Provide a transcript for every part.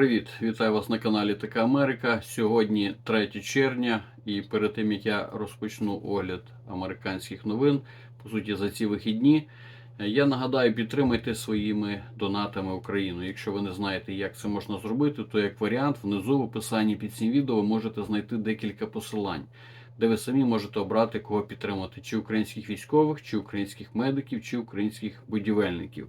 Привіт, вітаю вас на каналі Така Америка. Сьогодні 3 червня, і перед тим як я розпочну огляд американських новин, по суті, за ці вихідні, я нагадаю, підтримайте своїми донатами Україну. Якщо ви не знаєте, як це можна зробити, то як варіант, внизу в описанні під цим відео ви можете знайти декілька посилань, де ви самі можете обрати кого підтримати: чи українських військових, чи українських медиків, чи українських будівельників.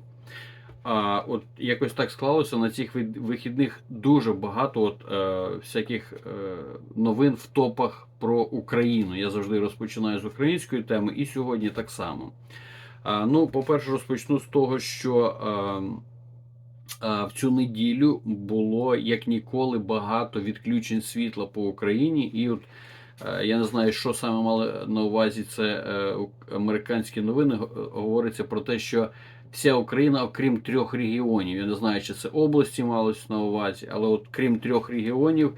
А от якось так склалося на цих вихідних дуже багато от, е, всяких е, новин в топах про Україну. Я завжди розпочинаю з української теми, і сьогодні так само. А, ну, по-перше, розпочну з того, що е, е, в цю неділю було як ніколи багато відключень світла по Україні. І от е, я не знаю, що саме мали на увазі це е, американські новини. Говориться про те, що вся Україна, окрім трьох регіонів. Я не знаю, чи це області малось на увазі, але от крім трьох регіонів,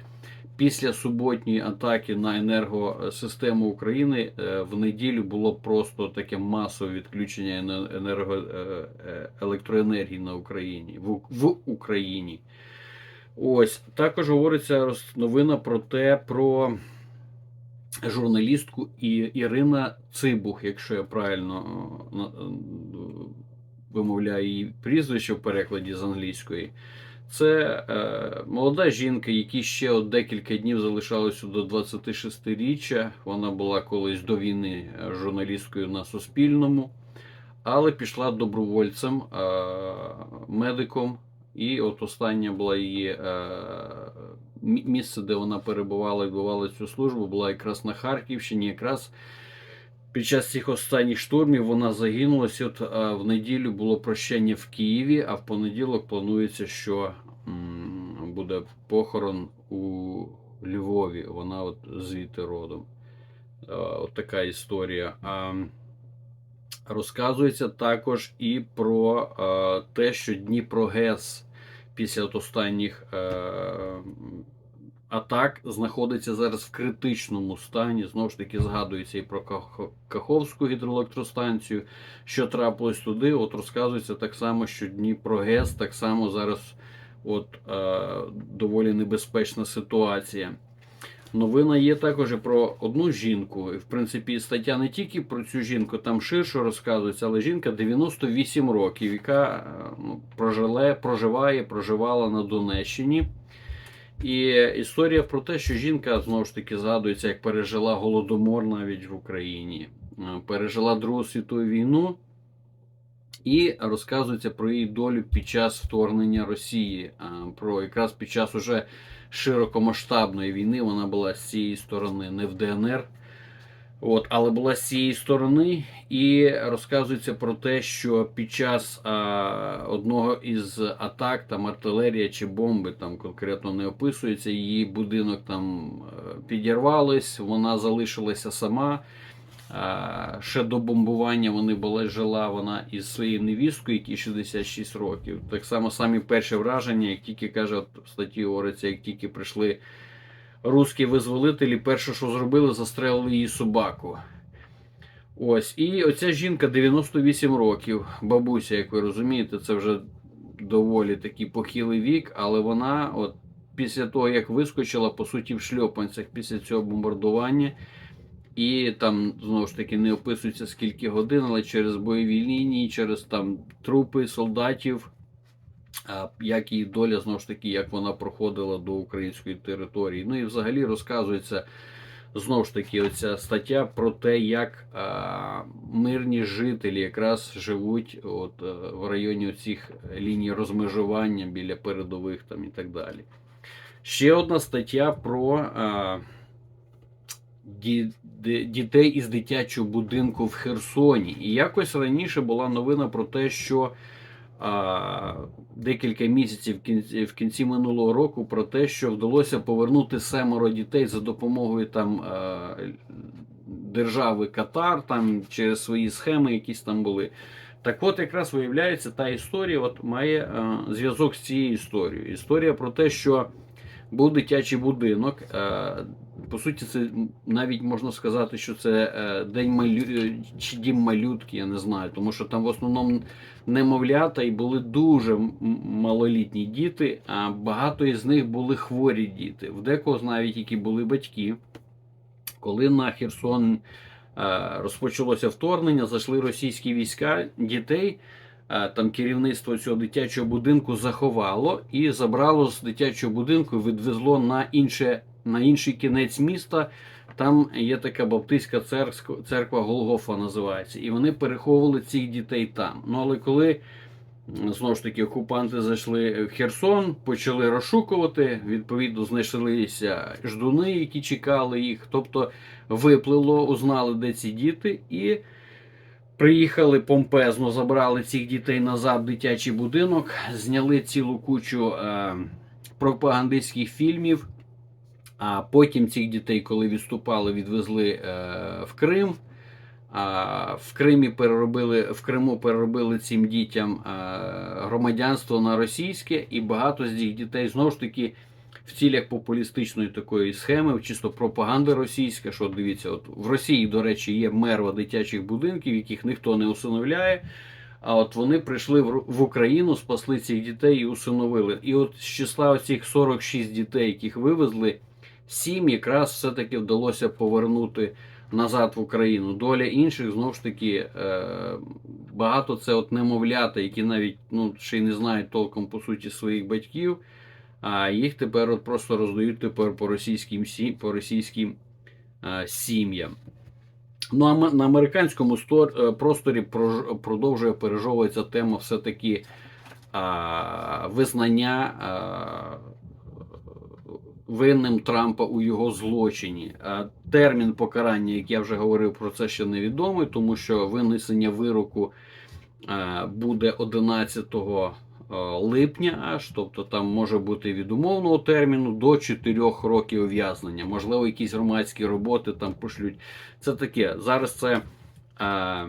після суботньої атаки на енергосистему України е, в неділю було просто таке масове відключення енерго, е, е, електроенергії на Україні в, в Україні. Ось також говориться новина про те, про журналістку Ірина Цибух, якщо я правильно вимовляю її прізвище в перекладі з англійської. Це е, молода жінка, якій ще от декілька днів залишалося до 26-річчя. Вона була колись до війни журналісткою на Суспільному, але пішла добровольцем, е, медиком. І от остання була її е, місце, де вона перебувала і відбувала цю службу, була якраз на Харківщині. Якраз під час цих останніх штурмів вона загинулась. От в неділю було прощання в Києві, а в понеділок планується, що буде похорон у Львові. Вона от звідти родом. А, От така історія. А, розказується також і про те, що Дніпрогес після от останніх е, атак знаходиться зараз в критичному стані. Знову ж таки, згадується і про Каховську гідроелектростанцію, що трапилось туди. От розказується так само, що Дніпрогес так само зараз от, е, доволі небезпечна ситуація. Новина є також про одну жінку. І, в принципі, стаття не тільки про цю жінку, там ширше розказується, але жінка 98 років, яка е, ну, проживе, проживає, проживала на Донеччині. І історія про те, що жінка знову ж таки згадується, як пережила голодомор навіть в Україні, е, пережила Другу світову війну, і розказується про її долю під час вторгнення Росії. е, Про якраз під час уже широкомасштабної війни вона була з цієї сторони, не в ДНР. От, але була з цієї сторони, і розказується про те, що під час а, одного із атак, там артилерія чи бомби, там конкретно не описується, її будинок там е, підірвались, вона залишилася сама. А, ще до бомбування вони була жила вона із своєю невісткою, якій 66 років. Так само самі перші враження, як тільки каже, от в статті говориться, як тільки прийшли русські визволителі, перше, що зробили, застрелили її собаку. Ось. І оця жінка 98 років, бабуся, як ви розумієте, це вже доволі такий похилий вік, але вона, от після того, як вискочила, по суті, в шльопанцях після цього бомбардування. І там знову ж таки не описується скільки годин, але через бойові лінії, через там трупи солдатів, як її доля, знову ж таки, як вона проходила до української території. Ну і взагалі розказується знову ж таки оця стаття про те, як мирні жителі якраз живуть от, е, в районі цих ліній розмежування біля передових там і так далі. Ще одна стаття про. Дітей із дитячого будинку в Херсоні. І якось раніше була новина про те, що декілька місяців в кінці, минулого року про те, що вдалося повернути семеро дітей за допомогою там держави Катар, там через свої схеми, якісь там були. Так от якраз виявляється, та історія от має е, зв'язок з цією історією. Історія про те, що був дитячий будинок. Е, По суті, це навіть можна сказати, що це е, день малю... е, чи дім малютки, я не знаю, тому що там в основному немовлята і були дуже малолітні діти, а багато із них були хворі діти. В декого навіть які були батьки. Коли на Херсон розпочалося вторгнення, зайшли російські війська, дітей. Е, Там керівництво цього дитячого будинку заховало і забрало з дитячого будинку, відвезло на інше на інший кінець міста. Там є така баптистська церква, церква Голгофа називається. І вони переховували цих дітей там. Ну але коли знову ж таки окупанти зайшли в Херсон, почали розшукувати, відповідно, знайшлися ждуни, які чекали їх. Тобто виплило, узнали, де ці діти, і приїхали помпезно, забрали цих дітей назад в дитячий будинок, зняли цілу кучу е, пропагандистських фільмів. А потім цих дітей, коли відступали, відвезли е, в Крим. А в Кримі переробили в Криму переробили цим дітям е, громадянство на російське, і багато з цих дітей знову ж таки в цілях популістичної такої схеми, чисто пропаганда російська. Що дивіться, от в Росії, до речі, є мерва дитячих будинків, яких ніхто не усиновляє. А от вони прийшли в Україну, спасли цих дітей і усиновили. І от з числа оцих 46 дітей, яких вивезли, сім якраз все-таки вдалося повернути назад в Україну. Доля інших знову ж таки е, багато це от немовлята, які навіть ну, ще й не знають толком по суті своїх батьків. А їх тепер от просто роздають тепер по російським сі- по російським е, сім'ям. Ну а на американському е, просторі продовжує пережовуватися тема все-таки а, визнання винним Трампа у його злочині. Термін покарання, як я вже говорив, про це ще невідомий, тому що винесення вироку буде 11 липня, аж тобто там може бути від умовного терміну до 4 років ув'язнення. Можливо, якісь громадські роботи там пошлють. Це таке. Зараз це. А,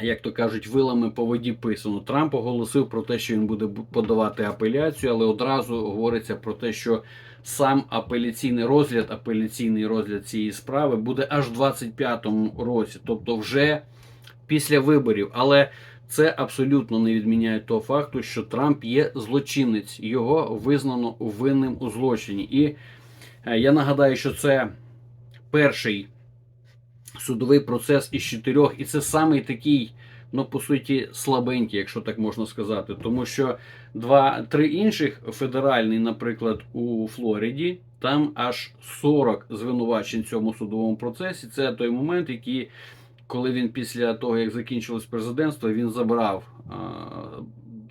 як то кажуть, вилами по воді писано. Трамп оголосив про те, що він буде подавати апеляцію, але одразу говориться про те, що сам апеляційний розгляд, апеляційний розгляд цієї справи буде аж в 25-му році, тобто вже після виборів. Але це абсолютно не відміняє того факту, що Трамп є злочинець, його визнано винним у злочині. І е, я нагадаю, що це перший судовий процес із чотирьох, і це самий такий, ну по суті, слабенький, якщо так можна сказати. Тому що два, три інших федеральний, наприклад, у Флориді, там аж 40 звинувачень в цьому судовому процесі. Це той момент, який, коли він після того, як закінчилось президентство, він забрав а,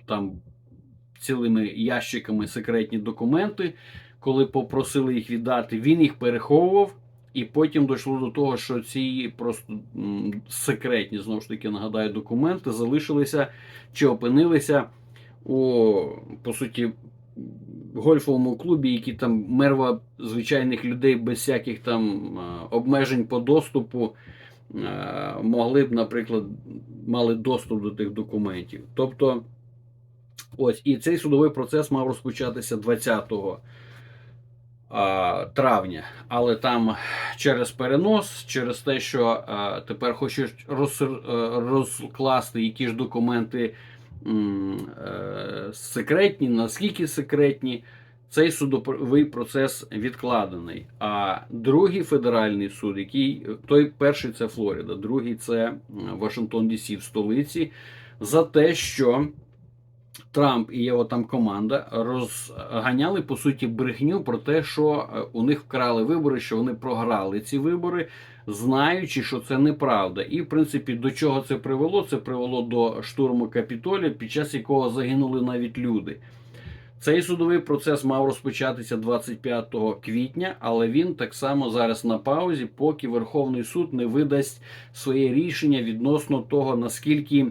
там цілими ящиками секретні документи. Коли попросили їх віддати, він їх переховував. І потім дійшло до того, що ці просто секретні, знову ж таки, нагадаю, документи залишилися чи опинилися у, по суті, гольфовому клубі, які там мерва звичайних людей без всяких там обмежень по доступу могли б, наприклад, мали доступ до тих документів. Тобто, ось, і цей судовий процес мав розпочатися 20 травня, але там через перенос, через те, що тепер хочуть е, розкласти які ж документи е, секретні, наскільки секретні, цей судовий процес відкладений. А другий федеральний суд, який той перший це Флорида, другий це Вашингтон Дісі в столиці, за те, що Трамп і його там команда розганяли по суті брехню про те, що е, у них вкрали вибори, що вони програли ці вибори, знаючи, що це неправда. І в принципі, до чого це привело? Це привело до штурму Капітолія, під час якого загинули навіть люди. Цей судовий процес мав розпочатися 25 квітня, але він так само зараз на паузі, поки Верховний суд не видасть своє рішення відносно того, наскільки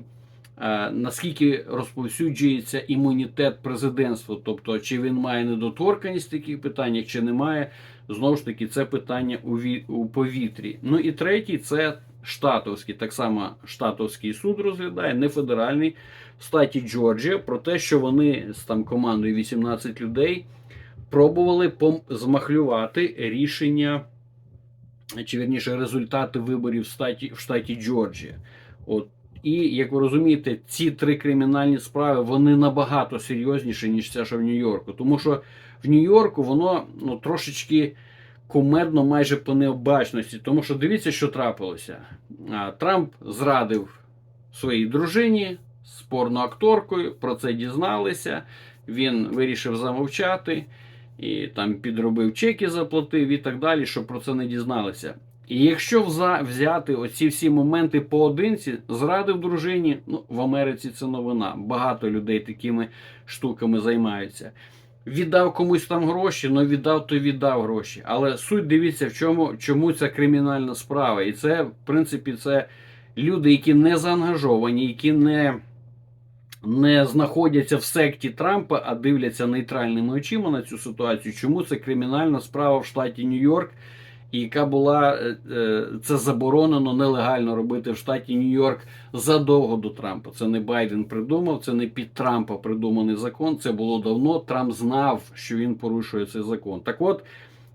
е, наскільки розповсюджується імунітет президентства, тобто чи він має недоторканість в таких питаннях, чи немає. Знову ж таки, це питання у, ві- у повітрі. Ну і третій це штатовський, так само штатовський суд розглядає, не федеральний штаті Джорджія, про те, що вони з там командою 18 людей пробували змахлювати рішення, чи вірніше результати виборів в штаті, в штаті Джорджія. От. І як ви розумієте, ці три кримінальні справи вони набагато серйозніші, ніж ця, що в Нью-Йорку. Тому що в Нью-Йорку воно ну, трошечки кумедно майже по необачності. Тому що дивіться, що трапилося. Трамп зрадив своїй дружині з порноакторкою, про це дізналися. Він вирішив замовчати і там підробив чеки, заплатив і так далі, щоб про це не дізналися. І якщо взяти оці всі моменти поодинці, зрадив дружині, ну в Америці це новина. Багато людей такими штуками займаються. Віддав комусь там гроші, ну віддав, то віддав гроші. Але суть дивіться, в чому чому ця кримінальна справа. І це, в принципі, це люди, які не заангажовані, які не, не знаходяться в секті Трампа, а дивляться нейтральними очима на цю ситуацію. Чому це кримінальна справа в штаті Нью-Йорк? Яка була е, е, це заборонено нелегально робити в штаті Нью-Йорк задовго до Трампа. Це не Байден придумав, це не під Трампа придуманий закон. Це було давно. Трамп знав, що він порушує цей закон. Так от,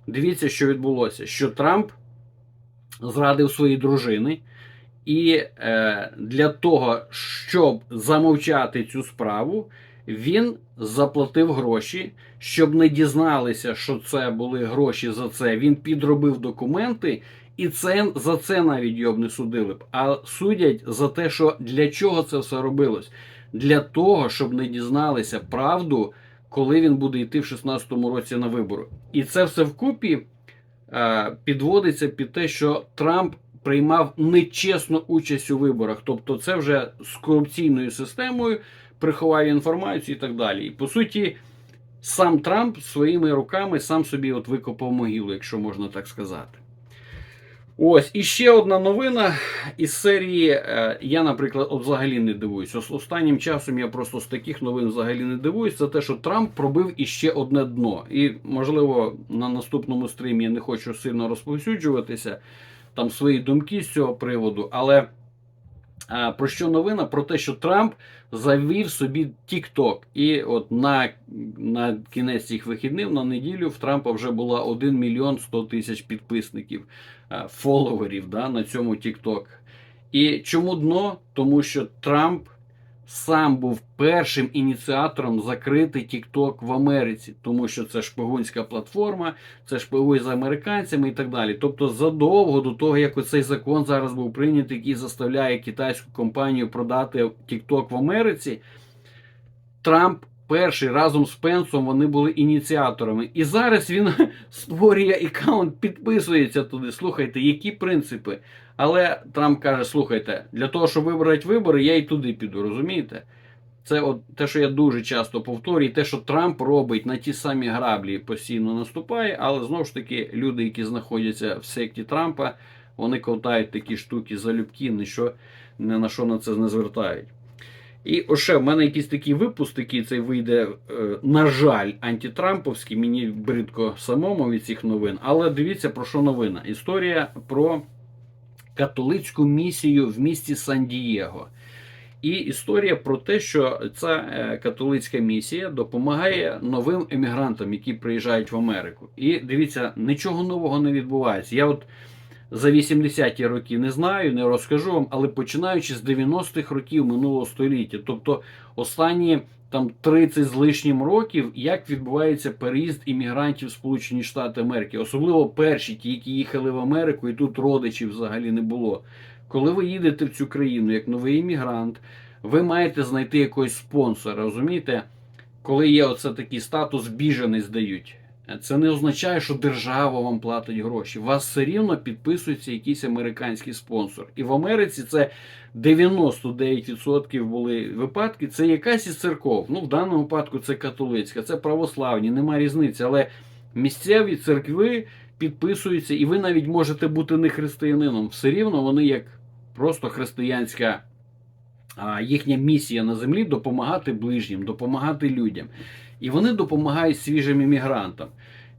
дивіться, що відбулося: що Трамп зрадив своїй дружини, і е, для того, щоб замовчати цю справу, він заплатив гроші, щоб не дізналися, що це були гроші за це. Він підробив документи, і це за це навіть його б не судили б. А судять за те, що для чого це все робилось? Для того, щоб не дізналися правду, коли він буде йти в 16-му році на вибори. І це все вкупі е, підводиться під те, що Трамп приймав нечесну участь у виборах. Тобто, це вже з корупційною системою приховав інформацію і так далі. І по суті, сам Трамп своїми руками сам собі от викопав могилу, якщо можна так сказати. Ось і ще одна новина із серії. е, Я, наприклад, взагалі не дивуюсь. Останнім часом я просто з таких новин взагалі не дивуюсь. Це те, що Трамп пробив іще одне дно. І, можливо, на наступному стрімі я не хочу сильно розповсюджуватися там свої думки з цього приводу. Але а, про що новина? Про те, що Трамп завів собі TikTok. І от на, на кінець цих вихідних, на неділю, в Трампа вже була 1 мільйон 100 тисяч підписників, а, фоловерів да, на цьому TikTok. І чому дно? Тому що Трамп сам був першим ініціатором закрити TikTok в Америці, тому що це шпигунська платформа, це шпигує за американцями і так далі. Тобто, задовго до того, як оцей закон зараз був прийнятий, який заставляє китайську компанію продати TikTok в Америці, Трамп перший разом з Пенсом вони були ініціаторами. І зараз він створює аккаунт, підписується туди. Слухайте, які принципи. Але Трамп каже: слухайте, для того, щоб вибрати вибори, я і туди піду, розумієте? Це от те, що я дуже часто повторюю, те, що Трамп робить на ті самі граблі, постійно наступає, але знову ж таки, люди, які знаходяться в секті Трампа, вони ковтають такі штуки залюбки, ні на що на це не звертають. І още в мене якийсь такий випуск, який цей вийде, е, на жаль, антитрамповський. Мені бридко самому від цих новин. Але дивіться про що новина. Історія про католицьку місію в місті Сан-Дієго. І історія про те, що ця е, католицька місія допомагає новим емігрантам, які приїжджають в Америку. І дивіться, нічого нового не відбувається. Я от за 80-ті роки не знаю, не розкажу вам, але починаючи з 90-х років минулого століття, тобто останні там 30 з лишнім років, як відбувається переїзд іммігрантів в Сполучені Штати Америки, особливо перші, ті, які їхали в Америку, і тут родичів взагалі не було. Коли ви їдете в цю країну як новий іммігрант, ви маєте знайти якогось спонсора. Розумієте, коли є оце такий статус біженець дають. Це не означає, що держава вам платить гроші. Вас все рівно підписується якийсь американський спонсор. І в Америці це 99% були випадки. Це якась із церков. Ну, в даному випадку це католицька, це православні, нема різниці. Але місцеві церкви підписуються, і ви навіть можете бути не християнином. Все рівно вони як просто християнська. Їхня місія на землі допомагати ближнім, допомагати людям. І вони допомагають свіжим іммігрантам.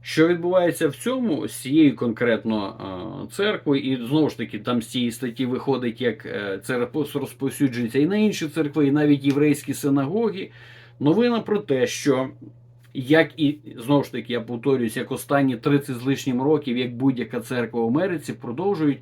Що відбувається в цьому з цією конкретно церквою, і знову ж таки, там з цієї статті виходить, як е, це розповсюджується і на інші церкви, і навіть єврейські синагоги. Новина про те, що як і знову ж таки, я повторююсь, як останні 30 з лишнім років, як будь-яка церква в Америці, продовжують.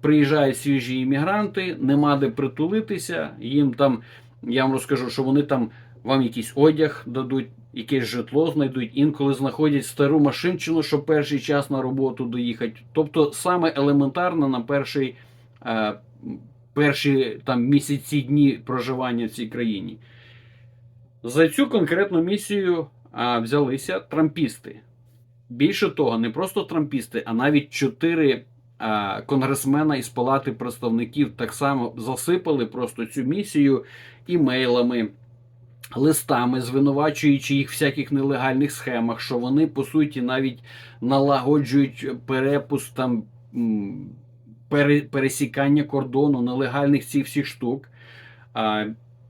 Приїжджають свіжі іммігранти, нема де притулитися. Їм там, я вам розкажу, що вони там вам якийсь одяг дадуть, якесь житло знайдуть, інколи знаходять стару машинчину, щоб перший час на роботу доїхати. Тобто, саме елементарно на перший, е, перші там місяці дні проживання в цій країні. За цю конкретну місію а, взялися трампісти. Більше того, не просто трампісти, а навіть чотири а, конгресмена із Палати представників так само засипали просто цю місію імейлами, листами, звинувачуючи їх в всяких нелегальних схемах, що вони по суті навіть налагоджують перепуск там пере, пересікання кордону нелегальних цих всіх штук.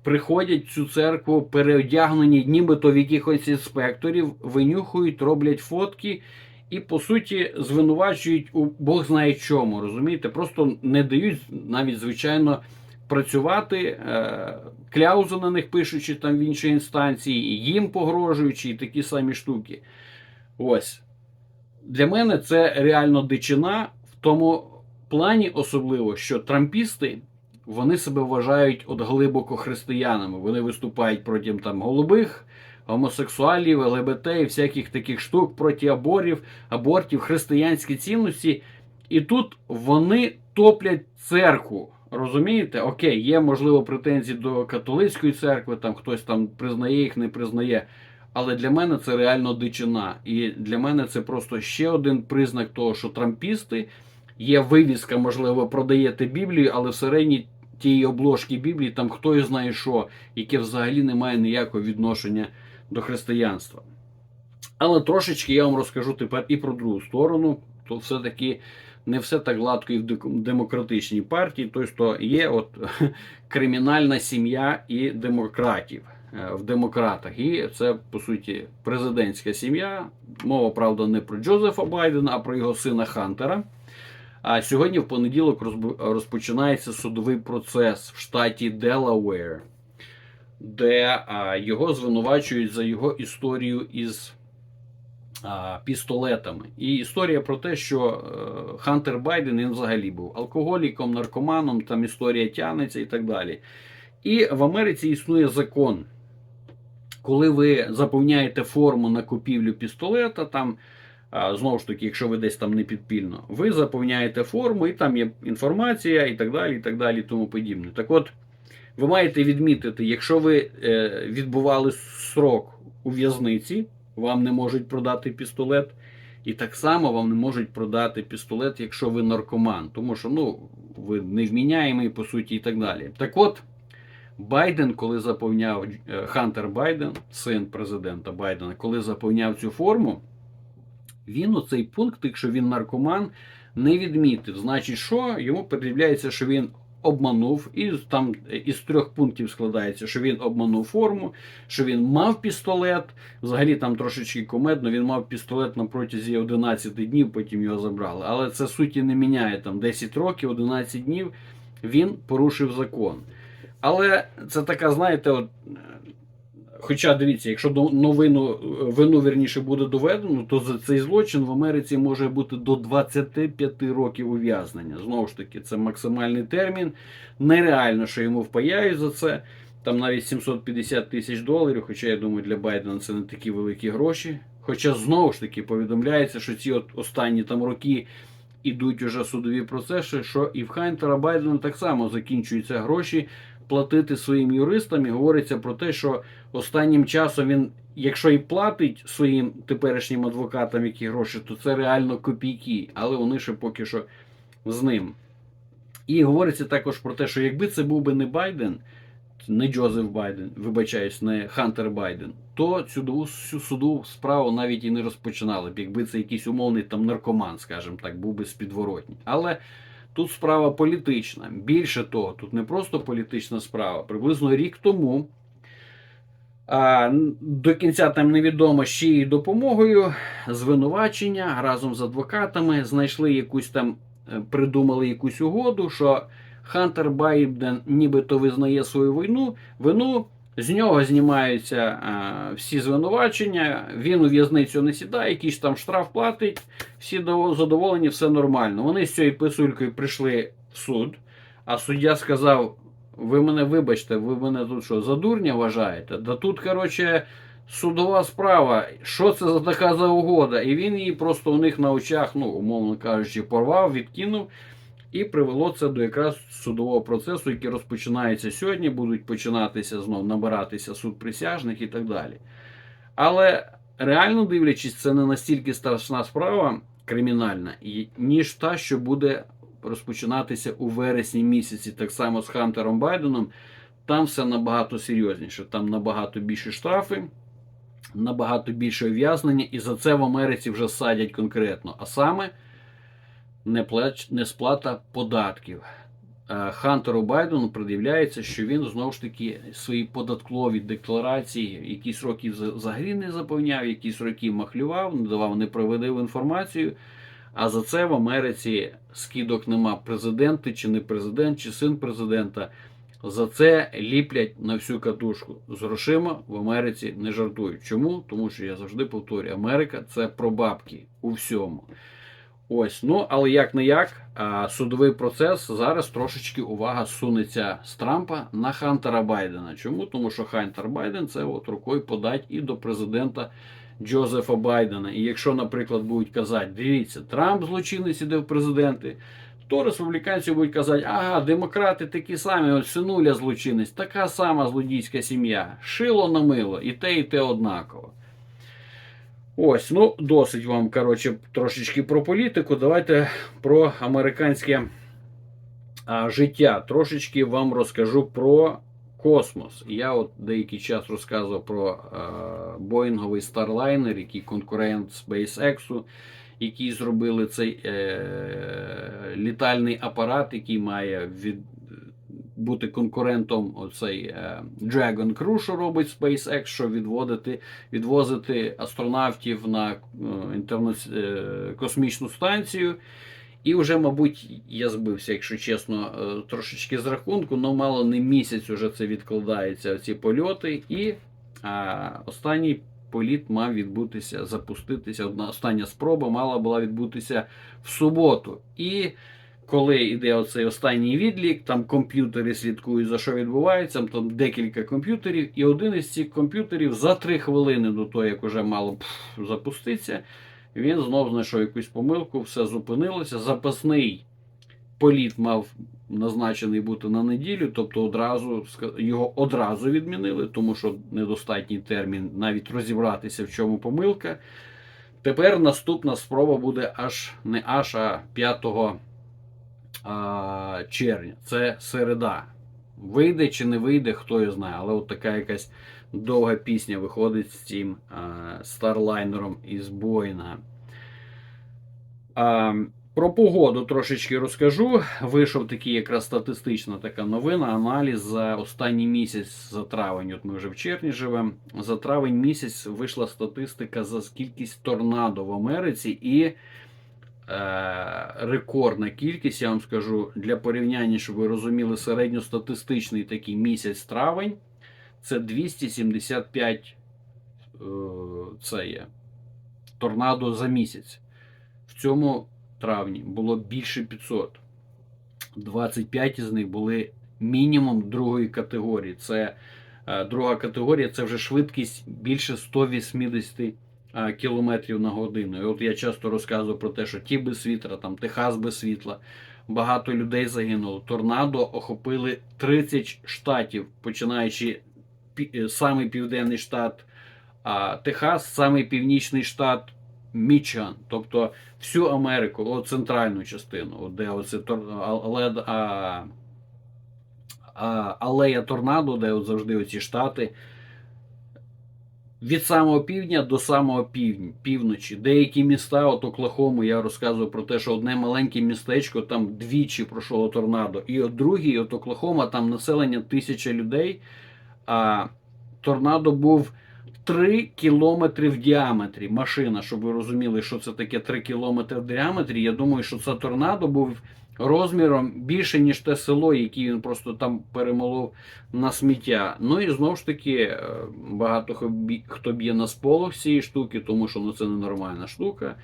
Приходять в цю церкву переодягнені, нібито в якихось інспекторів, винюхують, роблять фотки і, по суті, звинувачують у Бог знає чому. Розумієте? Просто не дають навіть, звичайно, працювати, е, кляузи на них пишучи там в іншій інстанції, їм погрожуючи, і такі самі штуки. Ось. Для мене це реально дичина в тому плані, особливо, що трампісти вони себе вважають от глибоко християнами. Вони виступають проти там голубих, гомосексуалів, ЛГБТ і всяких таких штук проти аборів, абортів, християнські цінності. І тут вони топлять церкву. Розумієте? Окей, є можливо претензії до католицької церкви, там хтось там признає їх, не признає. Але для мене це реально дичина. І для мене це просто ще один признак того, що трампісти є вивіска, можливо, продаєте Біблію, але всередині тієї обложки Біблії там хто знає що, яке взагалі не має ніякого відношення до християнства. Але трошечки я вам розкажу тепер і про другу сторону. То все-таки не все так гладко і в демократичній партії. Тобто є от кримінальна сім'я і демократів в демократах. І це, по суті, президентська сім'я. Мова, правда, не про Джозефа Байдена, а про його сина Хантера. А сьогодні, в понеділок, розпочинається судовий процес в штаті Делавер, де його звинувачують за його історію із пістолетами. І історія про те, що е, Хантер Байден він взагалі був алкоголіком, наркоманом, там історія тянеться і так далі. І в Америці існує закон. Коли ви заповняєте форму на купівлю пістолета, там Знову ж таки, якщо ви десь там не підпільно, ви заповняєте форму, і там є інформація, і так далі, і так далі, тому подібне. Так от, ви маєте відмітити, якщо ви е, відбували срок у в'язниці, вам не можуть продати пістолет. І так само вам не можуть продати пістолет, якщо ви наркоман, тому що ну, ви невміняємий, по суті, і так далі. Так от, Байден, коли заповняв е, Хантер Байден, син президента Байдена, коли заповняв цю форму. Він оцей пункт, якщо він наркоман, не відмітив. Значить, що йому пред'являється, що він обманув, і там із трьох пунктів складається, що він обманув форму, що він мав пістолет. Взагалі там трошечки комедно, він мав пістолет на протязі 11 днів, потім його забрали. Але це суті не міняє там 10 років, 11 днів він порушив закон. Але це така, знаєте, от Хоча дивіться, якщо новину вину верніше буде доведено, то за цей злочин в Америці може бути до 25 років ув'язнення. Знову ж таки, це максимальний термін. Нереально, що йому впаяють за це. Там навіть 750 тисяч доларів. Хоча я думаю, для Байдена це не такі великі гроші. Хоча знову ж таки повідомляється, що ці от останні там роки ідуть уже судові процеси, що і в Хантера Байдена так само закінчуються гроші платити своїм юристам і говориться про те, що останнім часом він, якщо і платить своїм теперішнім адвокатам які гроші, то це реально копійки, але вони ще поки що з ним. І говориться також про те, що якби це був би не Байден, не Джозеф Байден, вибачаюсь, не Хантер Байден, то цю суду справу навіть і не розпочинали б, якби це якийсь умовний там наркоман, скажімо так, був би спідворотній. Але Тут справа політична. Більше того, тут не просто політична справа. Приблизно рік тому. А, До кінця там невідомо ще й допомогою звинувачення разом з адвокатами знайшли якусь там, е, придумали якусь угоду, що Хантер Байден нібито визнає свою війну, вину З нього знімаються е, всі звинувачення, він у в'язницю не сідає, якийсь там штраф платить, всі дов- задоволені, все нормально. Вони з цією писулькою прийшли в суд, а суддя сказав: ви мене вибачте, ви мене тут що, за дурня вважаєте? Да тут, коротше, судова справа, що це за така за угода? І він її просто у них на очах, ну, умовно кажучи, порвав, відкинув. І привело це до якраз судового процесу, який розпочинається сьогодні, будуть починатися знов набиратися суд присяжних і так далі. Але реально дивлячись, це не настільки страшна справа кримінальна, ніж та, що буде розпочинатися у вересні місяці, так само з Хантером Байденом. Там все набагато серйозніше, там набагато більше штрафи, набагато більше ув'язнення, і за це в Америці вже садять конкретно. А саме несплата податків. Е, Хантеру Байдену пред'являється, що він знову ж таки свої податкові декларації якісь роки вза- взагалі не заповняв, якісь роки махлював, не давав неправдиву інформацію. А за це в Америці скидок нема президенти, чи не президент, чи син президента. За це ліплять на всю катушку. З грошима в Америці не жартують. Чому? Тому що я завжди повторюю, Америка це про бабки у всьому. Ось, ну але як не як, судовий процес зараз трошечки увага сунеться з Трампа на Хантера Байдена. Чому? Тому що Хантер Байден це от рукою подать і до президента Джозефа Байдена. І якщо, наприклад, будуть казати, дивіться, Трамп злочинець іде в президенти, то республіканці будуть казати, ага, демократи такі самі, от синуля злочинець, така сама злодійська сім'я. Шило на мило, і те, і те однаково. Ось, ну, досить вам, коротше, трошечки про політику. Давайте про американське а, життя. Трошечки вам розкажу про космос. Я от деякий час розказував про а, Боїнговий Starliner, який конкурент SpaceX, які зробили цей е, літальний апарат, який має від, бути конкурентом оцей е, Dragon Crew, що робить SpaceX, що відводити, відвозити астронавтів на е, е, космічну станцію. І вже, мабуть, я збився, якщо чесно, трошечки з рахунку, але мало не місяць уже це відкладається, ці польоти. І а, останній політ мав відбутися, запуститися. Одна остання спроба мала була відбутися в суботу. І коли йде оцей останній відлік, там комп'ютери слідкують за що відбувається, там декілька комп'ютерів, і один із цих комп'ютерів за три хвилини до того, як уже мало пф, запуститися, він знов знайшов якусь помилку, все зупинилося. Запасний політ мав назначений бути на неділю, тобто одразу його одразу відмінили, тому що недостатній термін навіть розібратися, в чому помилка. Тепер наступна спроба буде аж не аж а 5 а, червня. Це середа. Вийде чи не вийде, хто його знає. Але от така якась довга пісня виходить з цим старлайнером із Боїнга. А, про погоду трошечки розкажу. Вийшов такий якраз статистична така новина, аналіз за останній місяць за травень. От ми вже в червні живемо. За травень місяць вийшла статистика за кількість торнадо в Америці і рекордна кількість, я вам скажу, для порівняння, щоб ви розуміли, середньостатистичний такий місяць травень це 275 е, це є, торнадо за місяць. В цьому травні було більше 500. 25 із них були мінімум другої категорії. Це е, друга категорія це вже швидкість більше 180 е, кілометрів на годину. І от я часто розказую про те, що ті без світла, там Техас без світла, багато людей загинуло. Торнадо охопили 30 штатів, починаючи е, самий південний штат а, Техас, самий північний штат Мічиган, тобто всю Америку, от центральну частину, де оце тор- але, а, а, алея торнадо, де от завжди оці штати. Від самого півдня до самого півдня, півночі. Деякі міста, от Оклахому, я розказував про те, що одне маленьке містечко там двічі пройшло торнадо. І от другий, от Оклахома, там населення тисяча людей. А торнадо був 3 кілометри в діаметрі. Машина, щоб ви розуміли, що це таке 3 кілометри в діаметрі. Я думаю, що це торнадо був розміром більше, ніж те село, яке він просто там перемолов на сміття. Ну і знову ж таки, е, багато хто б'є на сполох цієї штуки, тому що ну, це ненормальна штука.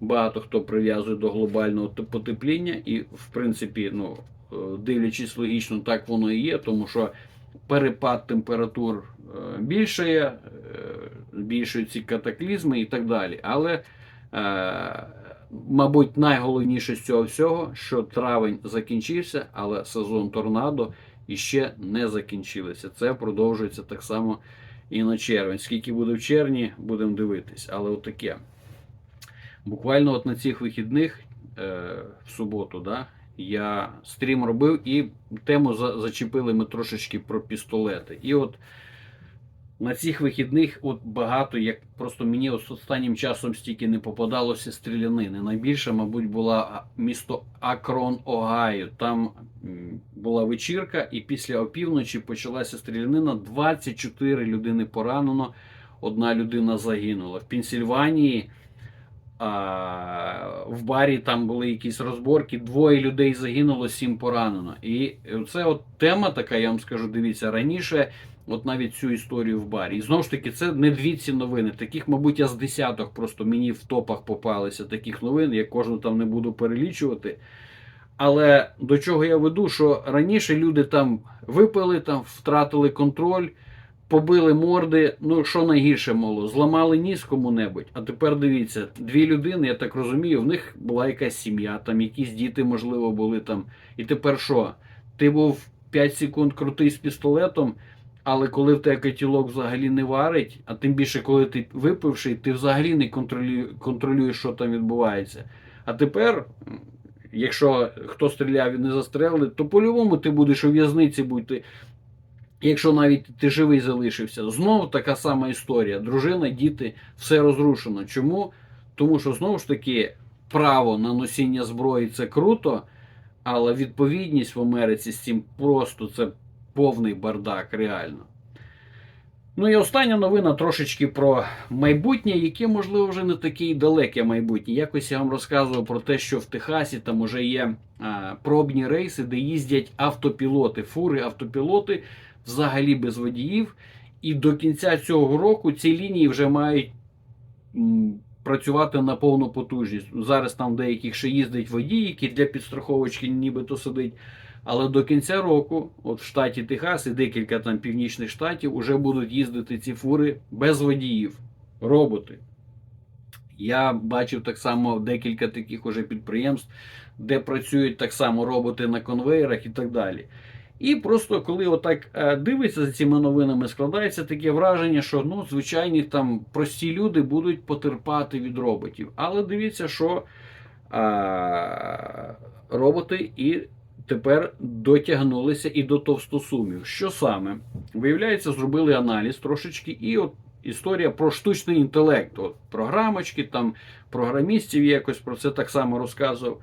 Багато хто прив'язує до глобального потепління, і, в принципі, ну, е, дивлячись логічно, так воно і є, тому що перепад температур е, більшає, збільшують ці катаклізми і так далі. Але, мабуть, найголовніше з цього всього, що травень закінчився, але сезон торнадо іще не закінчилися. Це продовжується так само і на червень. Скільки буде в червні, будемо дивитись. Але отаке. Буквально от на цих вихідних, е, в суботу, да, я стрім робив і тему за- зачепили ми трошечки про пістолети. І от на цих вихідних от багато, як просто мені останнім часом стільки не попадалося стрілянини. Найбільше, мабуть, була місто Акрон, Огайо. Там була вечірка, і після опівночі почалася стрілянина. 24 людини поранено, одна людина загинула. В Пенсільванії. А, в барі там були якісь розборки, двоє людей загинуло, сім поранено. І це от тема така, я вам скажу, дивіться, раніше, от навіть цю історію в барі. І знову ж таки, це не дві ці новини. Таких, мабуть, я з десяток просто мені в топах попалися таких новин, я кожну там не буду перелічувати. Але до чого я веду, що раніше люди там випили, там втратили контроль, побили морди. Ну що найгірше мало, зламали ніс кому-небудь. А тепер дивіться, дві людини, я так розумію, в них була якась сім'я, там якісь діти, можливо, були там. І тепер що? Ти був 5 секунд крутий з пістолетом, але коли в тебе котілок взагалі не варить, а тим більше, коли ти випивший, ти взагалі не контролюєш, що там відбувається. А тепер, якщо хто стріляв і не застрелили, то по-любому ти будеш у в'язниці бути. Якщо навіть ти живий залишився, знову така сама історія. Дружина, діти, все розрушено. Чому? Тому що знову ж таки право на носіння зброї це круто, але відповідність в Америці з цим просто це повний бардак, реально. Ну і остання новина трошечки про майбутнє, яке, можливо, вже не таке далеке майбутнє. Якось я вам розказував про те, що в Техасі там уже є а, пробні рейси, де їздять автопілоти, фури, автопілоти взагалі без водіїв. І до кінця цього року ці лінії вже мають м, працювати на повну потужність. Зараз там деяких ще їздить водій, який для підстраховочки нібито сидить. Але до кінця року, от в штаті Техас і декілька там північних штатів, вже будуть їздити ці фури без водіїв, роботи. Я бачив так само декілька таких уже підприємств, де працюють так само роботи на конвейерах і так далі. І просто коли отак е, дивиться за цими новинами, складається таке враження, що ну, звичайні там прості люди будуть потерпати від роботів. Але дивіться, що а, роботи і тепер дотягнулися і до товстосумів. Що саме? Виявляється, зробили аналіз трошечки, і от історія про штучний інтелект. От програмочки, там програмістів якось про це так само розказував.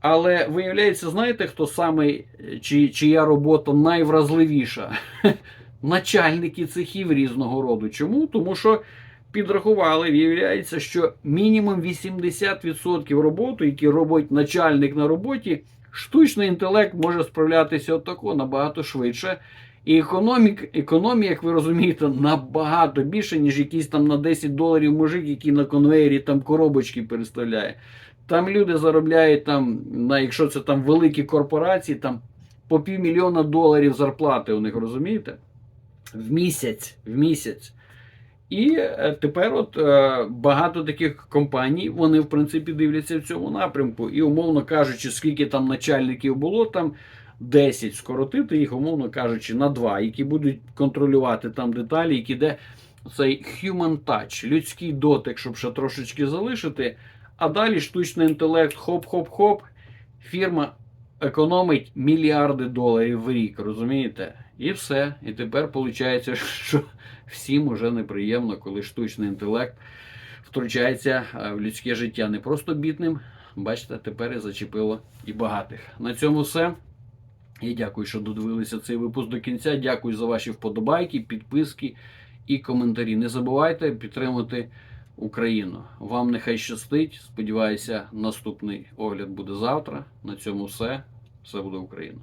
Але виявляється, знаєте, хто саме, чи, чия робота найвразливіша? Начальники цехів різного роду. Чому? Тому що підрахували, виявляється, що мінімум 80% роботи, які робить начальник на роботі, штучний інтелект може справлятися отако набагато швидше. І економік, економія, як ви розумієте, набагато більше, ніж якийсь там на 10 доларів мужик, який на конвейері там коробочки переставляє. Там люди заробляють там, на, якщо це там великі корпорації, там по півмільйона доларів зарплати у них, розумієте? В місяць. В місяць. І е, тепер от е, багато таких компаній, вони, в принципі, дивляться в цьому напрямку. І, умовно кажучи, скільки там начальників було, там 10 скоротити їх, умовно кажучи, на 2, які будуть контролювати там деталі, які де цей human touch, людський дотик, щоб ще трошечки залишити. А далі штучний інтелект, хоп-хоп-хоп, фірма економить мільярди доларів в рік, розумієте? І все. І тепер виходить, що всім уже неприємно, коли штучний інтелект втручається е, в людське життя не просто бідним. Бачите, тепер і зачепило і багатих. На цьому все. Я дякую, що додивилися цей випуск до кінця. Дякую за ваші вподобайки, підписки і коментарі. Не забувайте підтримати Україну. Вам нехай щастить. Сподіваюся, наступний огляд буде завтра. На цьому все. Все буде Україна.